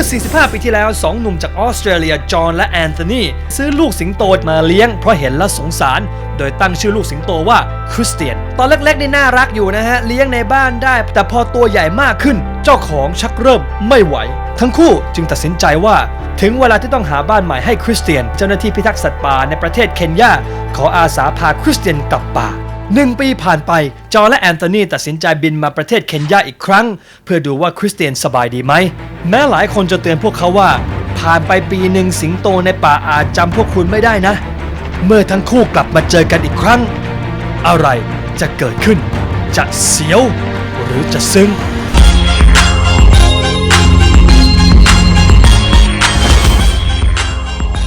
มื่อ 45 ปีที่แล้ว 2 หนุ่มจากออสเตรเลีย จอห์นและแอนโทนี ซื้อลูกสิงโตมาเลี้ยงเพราะเห็นแล้วสงสาร โดยตั้งชื่อลูกสิงโตว่าคริสเตียน ตอนเล็กๆนี่น่ารักอยู่นะฮะ เลี้ยงในบ้านได้ แต่พอตัวใหญ่มากขึ้น เจ้าของชักเริ่มไม่ไหว ทั้งคู่จึงตัดสินใจว่า ถึงเวลาที่ต้องหาบ้านใหม่ให้คริสเตียน เจ้าหน้าที่พิทักษ์สัตว์ป่าในประเทศเคนยาขออาสาพาคริสเตียนกลับป่า หนึ่งปีผ่านไป จอและแอนโทนีตัดสินใจบินมาประเทศเคนยาอีกครั้ง เพื่อดูว่าคริสเตียนสบายดีไหม แม้หลายคนจะเตือนพวกเขาว่า ผ่านไปปีหนึ่งสิงโตในป่าอาจจำพวกคุณไม่ได้นะ เมื่อทั้งคู่กลับมาเจอกันอีกครั้ง อะไรจะเกิดขึ้น จะเสียว หรือจะซึ้ง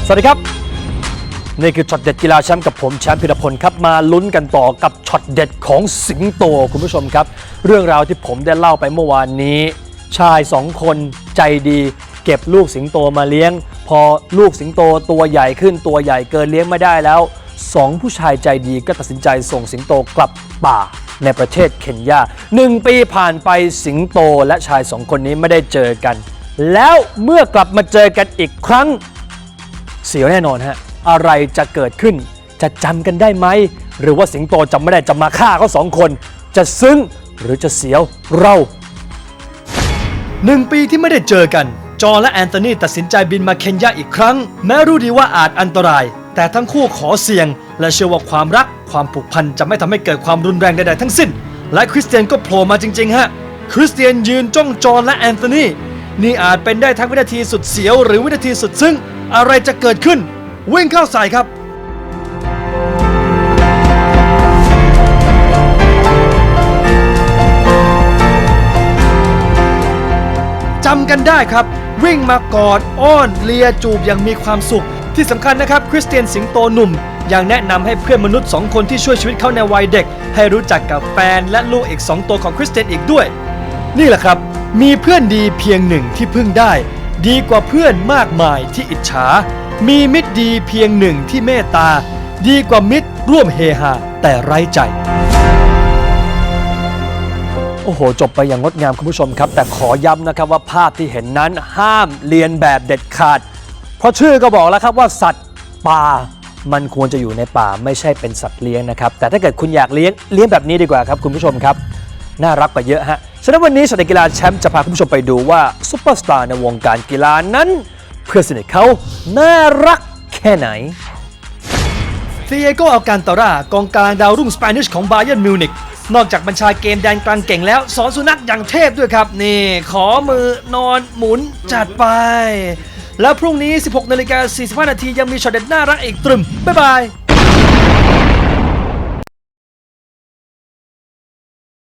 สวัสดีครับ นี่คือช็อตเด็ดกีฬาแชมป์กับผมแชมป์พิรพลครับมาลุ้นกันต่อกับช็อตเด็ดของสิงโตคุณผู้ชมครับ เรื่องราวที่ผมได้เล่าไปเมื่อวานนี้ ชายสองคนใจดี เก็บลูกสิงโตมาเลี้ยง พอลูกสิงโตตัวใหญ่ขึ้นตัวใหญ่เกินเลี้ยงไม่ได้แล้วสองผู้ชายใจดีก็ตัดสินใจส่งสิงโตกลับป่าในประเทศเคนยาหนึ่งปีผ่านไปสิงโตและชายสองคนนี้ไม่ได้เจอกัน แล้วเมื่อกลับมาเจอกันอีกครั้ง เสียวแน่นอนฮะ อะไรจะเกิดขึ้น จะจำกันได้ไหม หรือว่าสิงโตจำไม่ได้จะมาฆ่าเขาสองคน จะซึ้งหรือจะเสียวเราหนึ่งปีที่ไม่ได้เจอกัน จอและแอนโทนีตัดสินใจบินมาเคนยาอีกครั้ง แม้รู้ดีว่าอาจอันตราย แต่ทั้งคู่ขอเสี่ยง และเชื่อว่าความรักความผูกพันจะไม่ทำให้เกิดความรุนแรงใดๆทั้งสิ้น และคริสเตียนก็โผล่มาจริงๆฮะ คริสเตียนยืนจ้องจอและแอนโทนีนี่อาจเป็นได้ทั้งวินาทีสุดเสียว หรือวินาทีสุดซึ้งอะไรจะเกิดขึ้น วิ่งเข้าใส่ครับ จำกันได้ครับ วิ่งมากอดอ้อนเลียจูบอย่างมีความสุข ที่สำคัญนะครับ คริสเตียนสิงโตหนุ่ม ยังแนะนำให้เพื่อนมนุษย์สองคนที่ช่วยชีวิตเขาในวัยเด็ก ให้รู้จักกับแฟนและลูกอีกสองตัวของคริสเตียนอีกด้วย นี่แหละครับ มีเพื่อนดีเพียงหนึ่งที่พึ่งได้ ดีกว่าเพื่อนมากมายที่อิจฉา มีมิตรดีเพียงหนึ่งที่เมตตา ดีกว่ามิตรร่วมเฮฮาแต่ไร้ใจ โอ้โห จบไปอย่างงดงามคุณผู้ชมครับ แต่ขอย้ำนะครับว่าภาพที่เห็นนั้นห้ามเรียนแบบเด็ดขาด เพราะชื่อก็บอกแล้วครับว่าสัตว์ป่ามันควรจะอยู่ในป่าไม่ใช่เป็นสัตว์เลี้ยงนะครับ แต่ถ้าเกิดคุณอยากเลี้ยงเลี้ยงแบบนี้ดีกว่าครับคุณผู้ชมครับ น่ารักกว่าเยอะฮะฉะนั้นวันนี้สตกีฬาแชมป์จะพาคุณผู้ชมไปดูว่าซุปเปอร์สตาร์ในวงการกีฬานั้น เพื่อนสนิทเขาน่ารักแค่ไหนเตียโกอัลกันตารากองกลางดาวรุ่งสเปนิชของบาเยิร์นมิวนิกนอกจากบัญชาเกมแดนกลางเก่งแล้ว สอนสุนัขอย่างเทพด้วยครับ นี่ ขอมือนอนหมุนจัดไป แล้วพรุ่งนี้ 16นาฬิกา45นาทียังมีช็อตเด็ดน่ารักอีกตรึม บ๊ายบาย